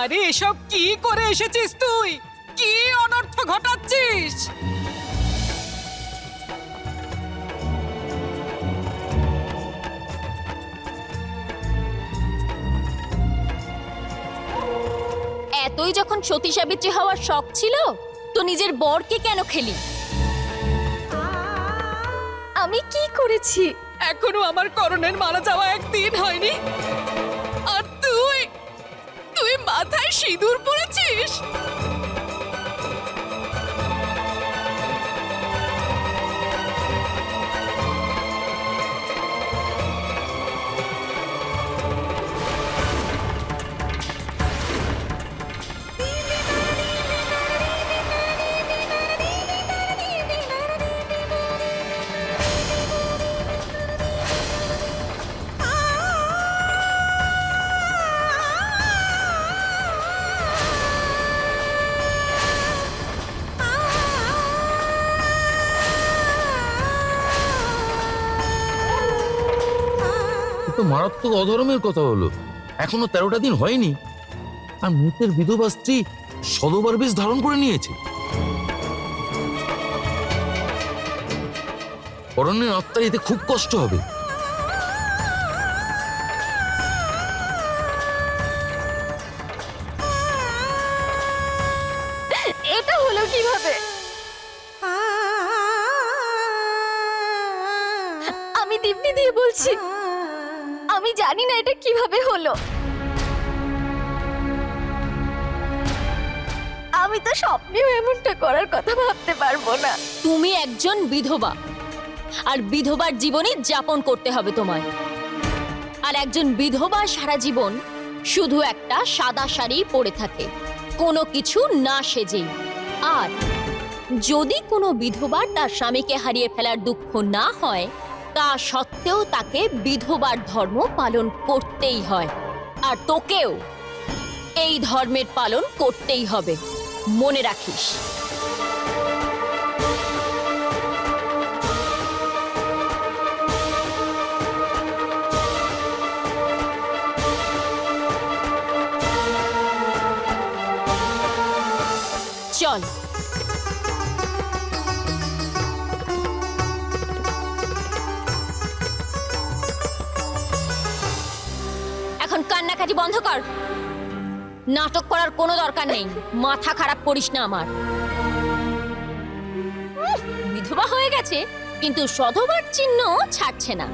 আরে এসব কি করে এসেছিস তুই? কি অনর্থ ঘটাচ্ছিস? এতই যখন সতী সাবিত্রী হওয়ার শখ ছিল তো নিজের বরকে কেন খেলি? আমি কি করেছি? এখনও আমার করণের মারা যাওয়া একদিন হয়নি। সিঁদুর পরেছিস? তো মারাত্মক অধর্মের কথা হলো। এখনও তেরোটা দিন হয়নি। আর মৃতের বিধবা স্ত্রী শতবার বেশ ধারণ করে নিয়েছে। করণের আত্মার এতে খুব কষ্ট হবে। এটা হলো আমি দিব্যি দিয়ে বলছি। আমি জানি না এটা কীভাবে হলো। আমি তো স্বপ্নেও এমনটা করার কথা ভাবতে পারব না। তুমি একজন বিধবা, আর বিধবার জীবনই যাপন করতে হবে তোমায়। আর একজন বিধবা সারা জীবন শুধু একটা সাদা শাড়ি পরে থাকে, কোনো কিছু না সেজেই আর যদি কোনো বিধবার তার স্বামীকে হারিয়ে ফেলার দুঃখ না হয় তা সত্ত্বেও তাকে বিধবার ধর্ম পালন করতেই হয়। আর তোকেও এই ধর্মের পালন করতেই হবে। মনে রাখিস। নাটকবাজি বন্ধ কর। নাটক করার কোনো দরকার নেই। মাথা খারাপ করিস না আমার। বিধবা হয়ে গেছে, কিন্তু সধবার চিহ্ন ছাড়ছে না।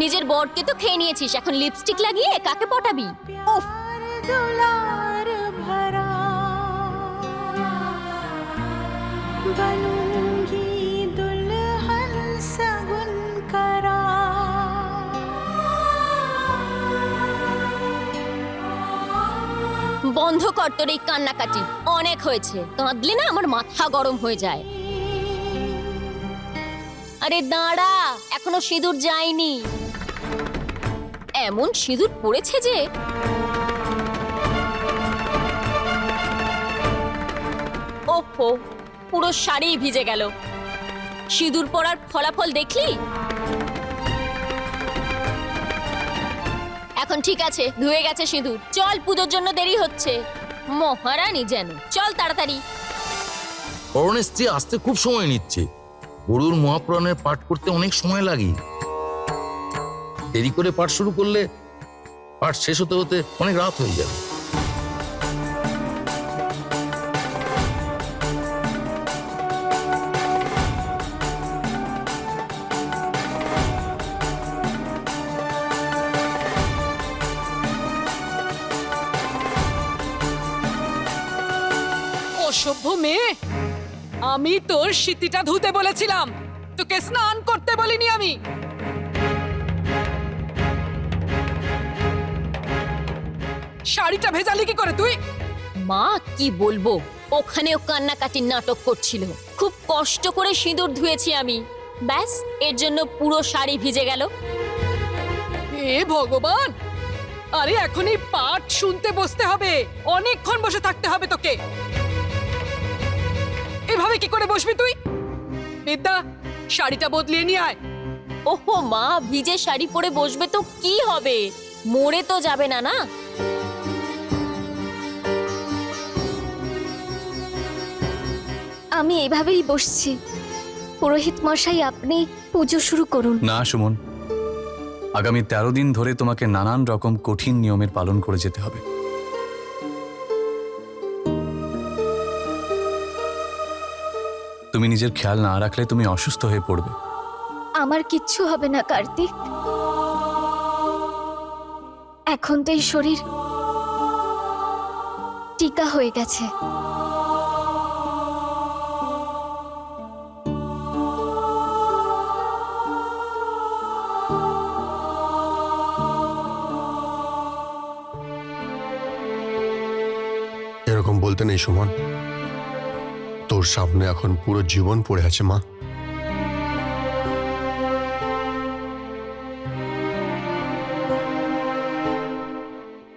নিজের বরকে তো খেয়ে নিয়েছিস, এখন লিপস্টিক লাগিয়ে কাকে পটাবি? উফ। ভরা বন্ধ কর তোর এই কান্নাকাটি। অনেক হয়েছে। কাঁদলে না আমার মাথা গরম হয়ে যায়। আরে দাঁড়া, এখনও সিঁদুর যায়নি। এমন সিঁদুর পড়েছে যে পুরো শাড়ি ভিজে গেল। সিঁদুর পরার ফলাফল দেখলি? এখন ঠিক আছে, ধুয়ে গেছে সিঁদুর। চল, পুজোর জন্য দেরি হচ্ছে। মহারানী যেন। চল তাড়াতাড়ি। করণের স্ত্রী আসতে খুব সময় নিচ্ছে। গরুর মহাপ্রাণের পাঠ করতে অনেক সময় লাগে। দেরি করে পাঠ শুরু করলে পাঠ শেষ হতে হতে অনেক রাত হয়ে যাবে। অসভ্য মেয়ে। আমি তোর স্মৃতিটা ধুতে বলেছিলাম। তোকে স্নান করতে বলিনি আমি। শাড়িটা ভেজালি কি করে তুই? মা কি বলব? ওখানেও কান্নাকাটির নাটক করছিল। খুব কষ্ট করে সিঁদুর ধুয়েছি আমি। ব্যাস এর জন্য পুরো শাড়ি ভিজে গেল। এ ভগবান! আরে এখনই পাঠ শুনতে বসতে হবে। অনেকক্ষণ বসে থাকতে হবে তোকে। এভাবে কি করে বসবি তুই? বিদ্যা শাড়িটা বদলিয়ে নিয়ে আয়। ওহো মা ভিজে শাড়ি পরে বসবে তো কি হবে? মরে তো যাবে না না? আমি এভাবেই বসছি। পুরোহিত মশাই আপনি পুজো শুরু করুন। না সুমন। আগামী তেরো দিন ধরে তোমাকে নানান রকম কঠিন নিয়মের পালন করে যেতে হবে। তুমি নিজের খেয়াল না রাখলে তুমি অসুস্থ হয়ে পড়বে। আমার কিচ্ছু হবে না কার্তিক। এখন তো এই শরীর টিকা হয়ে গেছে। এরকম বলতে নেই সুমন। তোর সামনে এখন পুরো জীবন পড়ে আছে, মা।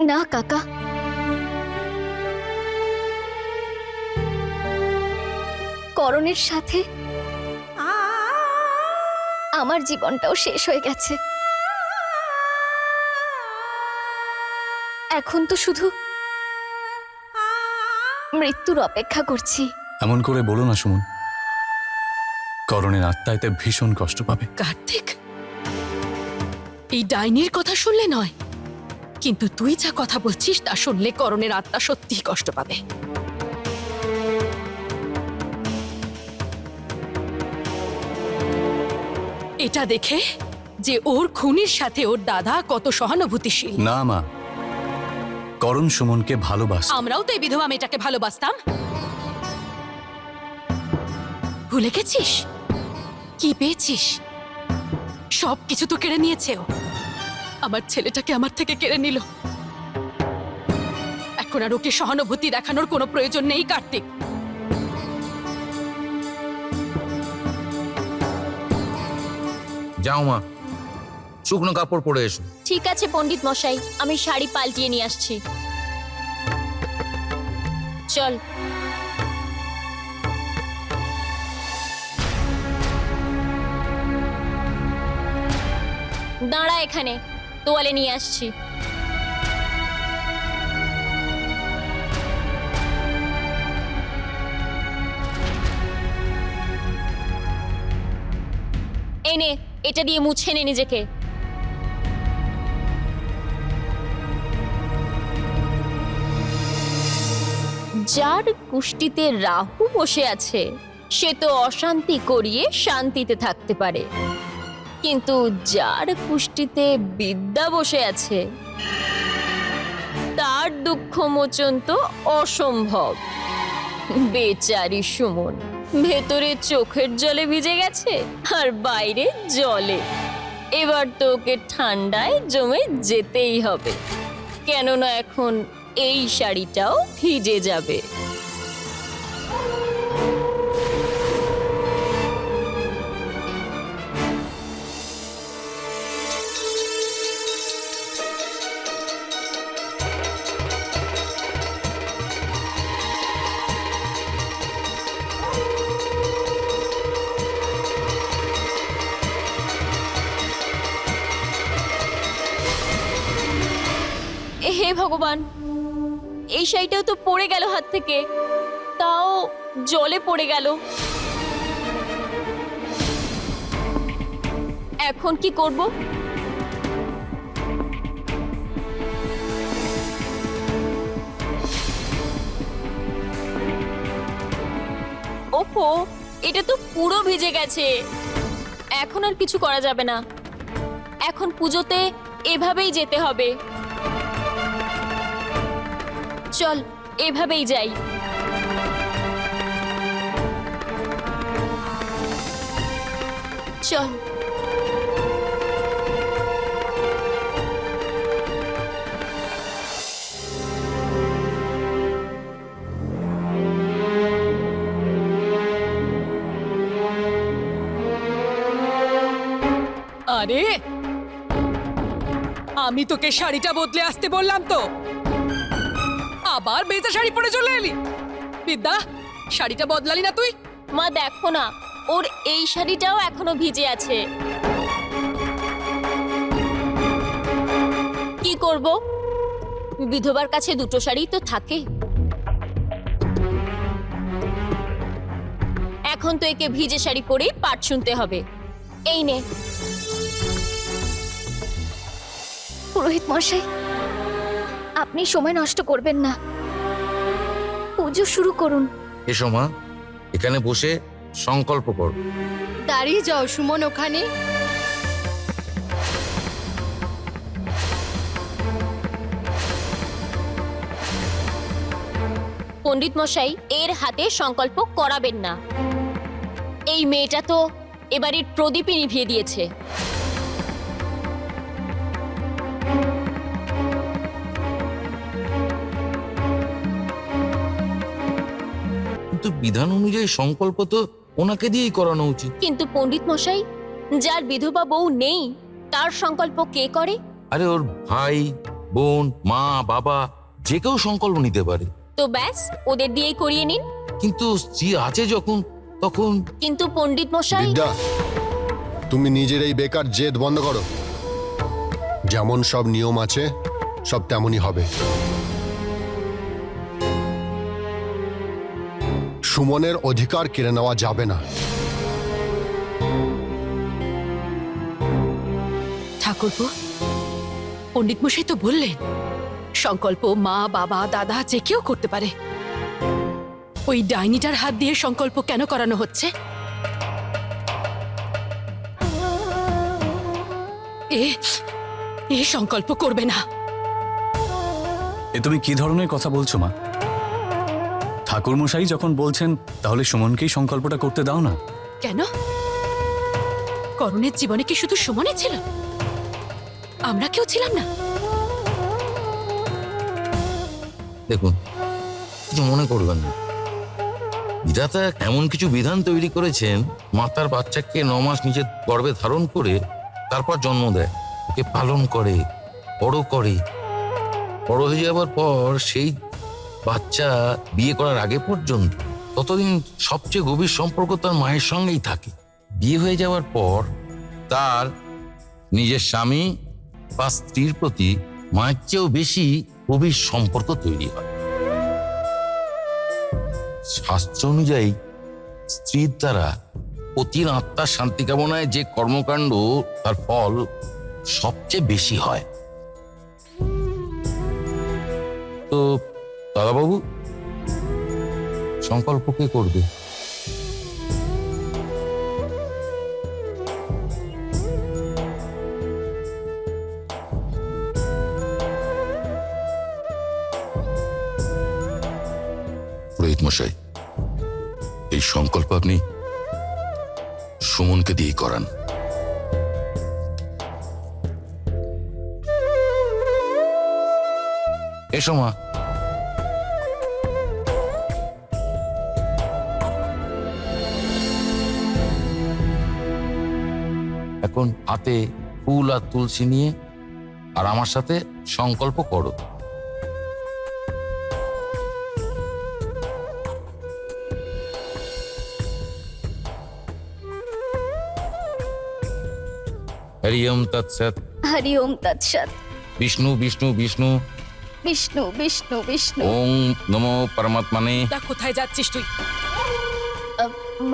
না, কাকা। করণের সাথে আমার জীবনটাও শেষ হয়ে গেছে। এখন তো শুধু মৃত্যুর অপেক্ষা করছি। এমন করে বলো না সুমন। করণের আত্মা এতে ভীষণ কষ্ট পাবে। কার্তিক এই ডাইনির কথা শুনলে নয় কিন্তু তুই যা কথা বলছিস তা শুনলে করণের আত্মা সত্যিই কষ্ট পাবে। এটা দেখে যে ওর খুনির সাথে ওর দাদা কত সহানুভূতিশীল। না মা করণ সুমনকে ভালোবাস আমরাও তো এই বিধবা মেয়েটাকে ভালোবাসতাম। ভুলে গেছিস? কি পেয়েছিস? সব কিছু তো কেড়ে নিয়েছে ও। আমার ছেলেটাকে আমার থেকে কেড়ে নিল। এখন আর ওকে সহানুভূতি দেখানোর কোনো প্রয়োজন নেই কার্তিক। যাও মা শুকনো কাপড় পরে এসো। ঠিক আছে পণ্ডিত মশাই আমি শাড়ি পাল্টিয়ে নিয়ে আসছি। চল। দাঁড়া এখানে, তোয়ালে নিয়ে আসছি। এনে এটা দিয়ে মুছে নে নিজেকে। যার কুষ্টিতে রাহু বসে আছে, সে তো অশান্তি করিয়ে শান্তিতে থাকতে পারে। কিন্তু যার কুষ্টিতে বিদ্যা বসে আছে, তার দুঃখ মোচন তো অসম্ভব। বেচারি সুমন, ভেতরে চোখের জলে ভিজে গেছে আর বাইরে জলে। এবার তো ওকে ঠান্ডায় জমে যেতেই হবে, কেননা এখন এই শাড়িটাও ভিজে যাবে। ভগবান। এই শাড়িটাও তো পড়ে গেল হাত থেকে। তাও জলে পড়ে গেল। এখন কি করব? ওহো এটা তো পুরো ভিজে গেছে। এখন আর কিছু করা যাবে না। এখন পুজোতে এভাবেই যেতে হবে। চল এভাবেই যাই। চল। আরে আমি তোকে শাড়িটা বদলে আসতে বললাম তো। আবার বেজা শাড়ি পরে চলে এলি? বিদ্যা শাড়িটা বদলালি না তুই? মা দেখো না ওর এই শাড়িটাও এখনও ভিজে আছে। কি করব? বিধবার কাছে দুটো শাড়ি তো থাকে। এখন তো একে ভিজে শাড়ি পরেই পাঠ শুনতে হবে। এই নে। পুরোহিত মশাই আপনি সময় নষ্ট করবেন না। পুজো শুরু করুন। এসো মা এখানে বসে সংকল্প কর। দাঁড়িয়ে যাও সুমন ওখানে। পণ্ডিত মশাই এর হাতে সংকল্প করাবেন না। এই মেয়েটা তো এবারের প্রদীপই নিভিয়ে দিয়েছে। কিন্তু বিধান অনুযায়ী সংকল্প তো ওনাকে দিয়েই করানো উচিত। কিন্তু পণ্ডিত মশাই যার বিধবা বউ নেই তার সংকল্প কে করে? আরে ওর ভাই বোন মা বাবা যে কেউ সংকল্প নিতে পারে। তো ব্যাস ওদের দিয়েই করিয়ে নিন। কিন্তু স্ত্রী আছে যখন তখন কিন্তু পণ্ডিত মশাই বিদ্যা তুমি নিজের এই বেকার জেদ বন্ধ করো। যেমন সব নিয়ম আছে সব তেমনই হবে। সুমনের অধিকার কেড়ে নেওয়া যাবে না। ঠাকুরপো পণ্ডিত মশাই তো বললেন সংকল্প মা বাবা দাদা যে কেউ করতে পারে। ওই ডাইনিটার হাত দিয়ে সংকল্প কেন করানো হচ্ছে? এ এ সংকল্প করবে না। এ তুমি কি ধরনের কথা বলছো মা? ঠাকুরমশাই যখন বলছেন তাহলে সুমনকেই সংকল্পটা করতে দাও না। কেন? করণের জীবনে কি শুধু সমানে ছিল? আমরা কেউ ছিলাম না। দেখুন কিছু মনে করবেন না। বিধাতা এমন কিছু বিধান তৈরি করেছেন মাতার বাচ্চাকে ন মাস নিজের গর্ভে ধারণ করে তারপর জন্ম দেয়। ওকে পালন করে বড় করে। বড় হয়ে যাওয়ার পর সেই বাচ্চা বিয়ে করার আগে পর্যন্ত, ততদিন সবচেয়ে গভীর সম্পর্ক তার মায়ের সঙ্গেই থাকে। বিয়ে হয়ে যাওয়ার পর তার নিজের স্বামী বা স্ত্রীর প্রতি মায়ের চেয়েও বেশি গভীর সম্পর্ক তৈরি হয়। শাস্ত্র অনুযায়ী স্ত্রীর দ্বারা পতির আত্মার শান্তি কামনায় যে কর্মকাণ্ড তার ফল সবচেয়ে বেশি হয়। তো দাদাবাবু সংকল্প কে করবে? পুরোহিত মশাই এই সংকল্প আপনি সুমনকে দিয়ে করান। এসো মা। এখন হাতে ফুল আর তুলসী নিয়ে আর আমার সাথে সংকল্প করো। হরি ওম তৎসৎ। হরি ওম তৎসৎ। বিষ্ণু বিষ্ণু বিষ্ণু। বিষ্ণু বিষ্ণু বিষ্ণু। ওম নমো পরমাত্মানে। তা কোথায় যাচ্ছিস তুই?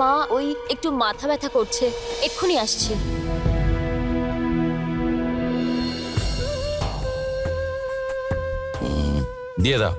মা ওই একটু মাথা ব্যথা করছে। এক্ষুনি আসছি। দিয়ে দাও।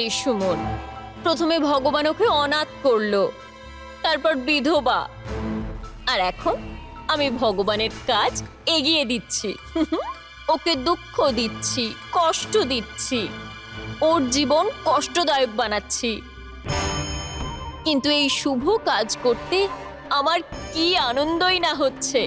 বেচারি সুমন। প্রথমে ভগবান ওকে অনাথ করল, তারপর বিধবা। আর এখন আমি ভগবানের কাজ এগিয়ে দিচ্ছি। ওকে দুঃখ দিচ্ছি, কষ্ট দিচ্ছি। ওর জীবন কষ্টদায়ক বানাচ্ছি। কিন্তু এই শুভ কাজ করতে আমার কি আনন্দই না হচ্ছে।